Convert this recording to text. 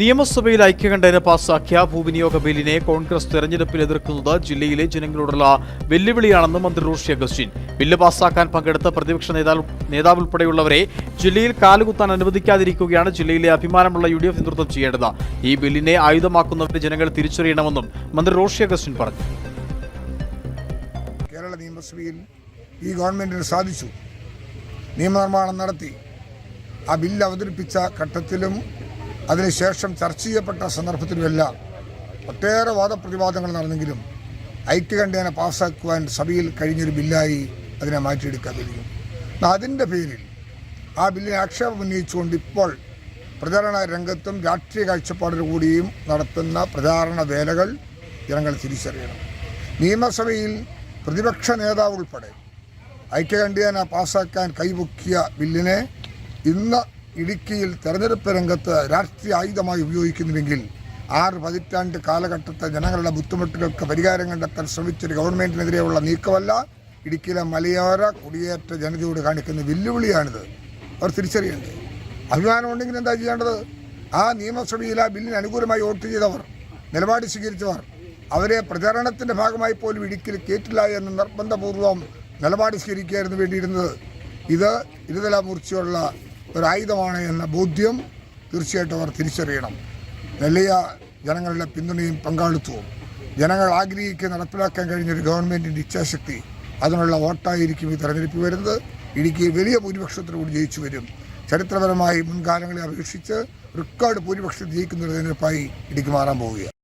നിയമസഭയിൽ ഐക്യകണ്ഠേന പാസാക്കിയ ഭൂവിനിയോഗ ബില്ലിനെ കോൺഗ്രസ് തെരഞ്ഞെടുപ്പിൽ എതിർക്കുന്നത് ജില്ലയിലെ ജനങ്ങളോടുള്ള വെല്ലുവിളിയാണെന്ന് മന്ത്രി റോഷി അഗസ്റ്റിൻ. ബില്ല് പാസാക്കാൻ പങ്കെടുത്ത പ്രതിപക്ഷ നേതാവ് ഉൾപ്പെടെയുള്ളവരെ ജില്ലയിൽ കാലുകുത്താൻ അനുവദിക്കാതിരിക്കുകയാണ് ജില്ലയിലെ അഭിമാനമുള്ള യു ഡി എഫ് നേതൃത്വം ചെയ്യേണ്ടത്. ഈ ബില്ലിനെ ആയുധമാക്കുന്നവരെ ജനങ്ങൾ തിരിച്ചറിയണമെന്നും മന്ത്രി റോഷി അഗസ്റ്റിൻ പറഞ്ഞു. കേരള നിയമസഭയിൽ ഈ ഗവൺമെന്റിന് സാധിച്ചു. നിയമനിർമ്മാണം നടത്തി. ആ ബില്ല് അവതരിപ്പിച്ച ഘട്ടത്തിലും അതിനുശേഷം ചർച്ച ചെയ്യപ്പെട്ട സന്ദർഭത്തിലുമെല്ലാം ഒട്ടേറെ വാദപ്രതിവാദങ്ങൾ നടന്നെങ്കിലും ഐക്യകണ്ഠേന പാസ്സാക്കുവാൻ സഭയിൽ കഴിഞ്ഞൊരു ബില്ലായി അതിനെ മാറ്റിയെടുക്കാൻ കഴിയും അതിന്റെ പേരിൽ ആ ബില്ലിനെ ആക്ഷേപം ഉന്നയിച്ചുകൊണ്ട് ഇപ്പോൾ പ്രചാരണ രംഗത്തും രാഷ്ട്രീയ കാഴ്ചപ്പാടോടുകൂടിയും നടത്തുന്ന പ്രചാരണ വേലകൾ ജനങ്ങൾ തിരിച്ചറിയണം. നിയമസഭയിൽ പ്രതിപക്ഷ നേതാവ് ഉൾപ്പെടെ ഐക്യകണ്ഠേന പാസാക്കാൻ കൈപൊക്കിയ ബില്ലിനെ ഇന്ന് ഇടുക്കിയിൽ തെരഞ്ഞെടുപ്പ് രംഗത്ത് രാഷ്ട്രീയ ആയുധമായി ഉപയോഗിക്കുന്നുവെങ്കിൽ ആറ് പതിറ്റാണ്ട് കാലഘട്ടത്തെ ജനങ്ങളുടെ ബുദ്ധിമുട്ടുകൾക്ക് പരിഹാരം കണ്ടെത്താൻ ശ്രമിച്ചൊരു ഗവൺമെന്റിനെതിരെയുള്ള നീക്കമല്ല ഇടുക്കിയിലെ മലയോര കുടിയേറ്റ ജനതയോട് കാണിക്കുന്ന വെല്ലുവിളിയാണിത്. അവർ തിരിച്ചറിയേണ്ടത് അഭിമാനമുണ്ടെങ്കിൽ എന്താ ചെയ്യേണ്ടത്? ആ നിയമസഭയിൽ ആ ബില്ലിന് അനുകൂലമായി വോട്ട് ചെയ്തവർ നിലപാട് സ്വീകരിച്ചവർ അവരെ പ്രചാരണത്തിന്റെ ഭാഗമായി പോലും ഇടുക്കിയിൽ കേട്ടില്ല എന്ന് നിർബന്ധപൂർവം നിലപാട് സ്വീകരിക്കുകയായിരുന്നു വേണ്ടിയിരുന്നത്. ഇത് ഇരുതല മൂർച്ചയുള്ള ഒരു ആയുധമാണ് എന്ന ബോധ്യം തീർച്ചയായിട്ടും അവർ തിരിച്ചറിയണം. വലിയ ജനങ്ങളുടെ പിന്തുണയും പങ്കാളിത്തവും. ജനങ്ങൾ ആഗ്രഹിക്കുക നടപ്പിലാക്കാൻ കഴിഞ്ഞ ഒരു ഗവൺമെന്റിന്റെ ഇച്ഛാശക്തി അതിനുള്ള വോട്ടായിരിക്കും ഈ തെരഞ്ഞെടുപ്പ് വരുന്നത്. ഇടുക്കി വലിയ ഭൂരിപക്ഷത്തോടുകൂടി ജയിച്ചു വരും. ചരിത്രപരമായി മുൻകാലങ്ങളെ അപേക്ഷിച്ച് റെക്കോർഡ് ഭൂരിപക്ഷം ജയിക്കുന്ന തെരഞ്ഞെടുപ്പായി ഇടുക്കി മാറാൻ പോവുകയാണ്.